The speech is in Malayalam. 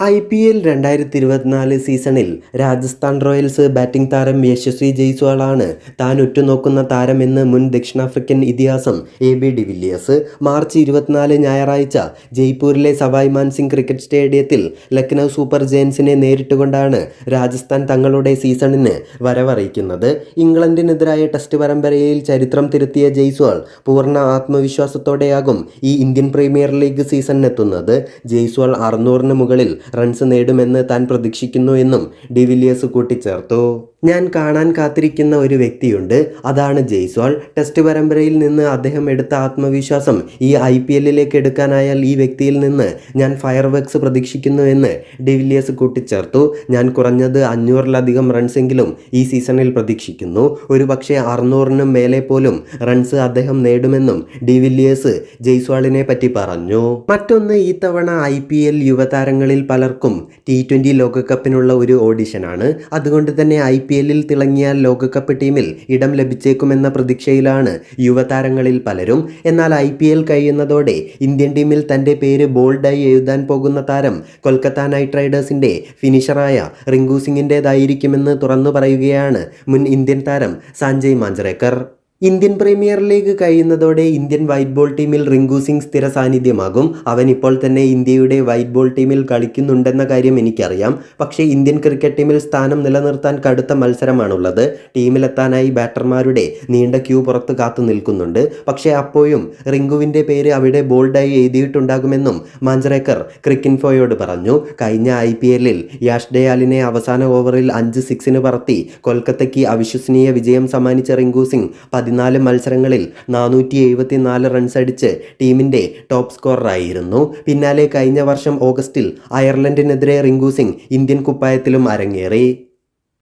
ഐ പി എൽ രണ്ടായിരത്തി ഇരുപത്തിനാല് സീസണിൽ രാജസ്ഥാൻ റോയൽസ് ബാറ്റിംഗ് താരം യശസ്വി ജയ്സ്വാളാണ് താൻ ഉറ്റുനോക്കുന്ന താരമെന്ന് മുൻ ദക്ഷിണാഫ്രിക്കൻ ഇതിഹാസം എ ബി ഡിവില്ലിയേഴ്സ് മാർച്ച് ഇരുപത്തിനാല് ഞായറാഴ്ച ജയ്പൂരിലെ സവായ് മാൻസിംഗ് ക്രിക്കറ്റ് സ്റ്റേഡിയത്തിൽ ലക്നൗ സൂപ്പർ ജയൻസിനെ നേരിട്ടുകൊണ്ടാണ് രാജസ്ഥാൻ തങ്ങളുടെ സീസണിന് വരവറിയിക്കുന്നത്. ഇംഗ്ലണ്ടിനെതിരായ ടെസ്റ്റ് പരമ്പരയിൽ ചരിത്രം തിരുത്തിയ ജയ്സ്വാൾ പൂർണ ആത്മവിശ്വാസത്തോടെയാകും ഈ ഇന്ത്യൻ പ്രീമിയർ ലീഗ് സീസണിനെത്തുന്നത്. ജയ്സ്വാൾ അറുന്നൂറിന് മുകളിൽ റൺസ് നേടുമെന്ന് താൻ പ്രതീക്ഷിക്കുന്നു എന്നും ഡിവിലിയേഴ്സ് കൂട്ടിച്ചേർത്തു. ഞാൻ കാണാൻ കാത്തിരിക്കുന്ന ഒരു വ്യക്തിയുണ്ട്. അതാണ് ജയ്സ്വാൾ. ടെസ്റ്റ് പരമ്പരയിൽ നിന്ന് അദ്ദേഹം എടുത്ത ആത്മവിശ്വാസം ഈ ഐ പി എല്ലിലേക്ക് എടുക്കാനായാൽ ഈ വ്യക്തിയിൽ നിന്ന് ഞാൻ ഫയർ വർക്ക്സ് പ്രതീക്ഷിക്കുന്നുവെന്ന് ഡിവിലിയേഴ്സ് കൂട്ടിച്ചേർത്തു. ഞാൻ കുറഞ്ഞത് അഞ്ഞൂറിലധികം റൺസെങ്കിലും ഈ സീസണിൽ പ്രതീക്ഷിക്കുന്നു. ഒരു പക്ഷേ അറുന്നൂറിനും മേലെ പോലും റൺസ് അദ്ദേഹം നേടുമെന്നും ഡിവിലിയേഴ്സ് ജയ്സ്വാളിനെ പറ്റി പറഞ്ഞു. മറ്റൊന്ന് ഈ തവണ ഐ പി എൽ യുവതാരങ്ങളിൽ പലർക്കും ടി ട്വന്റി ലോകകപ്പിനുള്ള ഒരു ഓഡിഷനാണ്. അതുകൊണ്ട് തന്നെ ഐ പി എല്ലിൽ തിളങ്ങിയ ലോകകപ്പ് ടീമിൽ ഇടം ലഭിച്ചേക്കുമെന്ന പ്രതീക്ഷയിലാണ് യുവതാരങ്ങളിൽ പലരും. എന്നാൽ ഐ പി എൽ കഴിയുന്നതോടെ ഇന്ത്യൻ ടീമിൽ തന്റെ പേര് ബോൾഡായി എഴുതാൻ പോകുന്ന താരം കൊൽക്കത്ത നൈറ്റ് റൈഡേഴ്സിന്റെ ഫിനിഷറായ റിങ്കു സിംഗിന്റേതായിരിക്കുമെന്ന് തുറന്നു പറയുകയാണ് മുൻ ഇന്ത്യൻ താരം Sanjay Manjrekar. Indian premier league കഴിയുന്നതോടെ Indian white ball ടീമിൽ റിങ്കു സിംഗ് സ്ഥിര സാന്നിധ്യമാകും. അവൻ ഇപ്പോൾ തന്നെ ഇന്ത്യയുടെ വൈറ്റ് ബോൾ ടീമിൽ കളിക്കുന്നുണ്ടെന്ന കാര്യം എനിക്കറിയാം. പക്ഷേ ഇന്ത്യൻ ക്രിക്കറ്റ് ടീമിൽ സ്ഥാനം നിലനിർത്താൻ കടുത്ത മത്സരമാണുള്ളത്. ടീമിലെത്താനായി ബാറ്റർമാരുടെ നീണ്ട ക്യൂ പുറത്ത് കാത്തു നിൽക്കുന്നുണ്ട്. പക്ഷേ അപ്പോഴും റിങ്കുവിന്റെ പേര് അവിടെ ബോൾഡായി എഴുതിയിട്ടുണ്ടാകുമെന്നും മാഞ്ചറേക്കർ ക്രിക്കിൻഫോയോട് പറഞ്ഞു. കഴിഞ്ഞ ഐ പി എല്ലിൽ യാഷ് ഡയാലിനെ അവസാന ഓവറിൽ അഞ്ച് സിക്സിന് പറത്തി കൊൽക്കത്തയ്ക്ക് അവിശ്വസനീയ വിജയം സമ്മാനിച്ച റിങ്കു സിംഗ് പതിനാല് മത്സരങ്ങളിൽ നാനൂറ്റി എഴുപത്തിനാല് റൺസ് അടിച്ച് ടീമിന്റെ ടോപ്പ് സ്കോററായിരുന്നു പിന്നാലെ കഴിഞ്ഞ വർഷം ഓഗസ്റ്റിൽ അയർലൻഡിനെതിരെ റിങ്കു സിംഗ് ഇന്ത്യൻ കുപ്പായത്തിലും അരങ്ങേറി.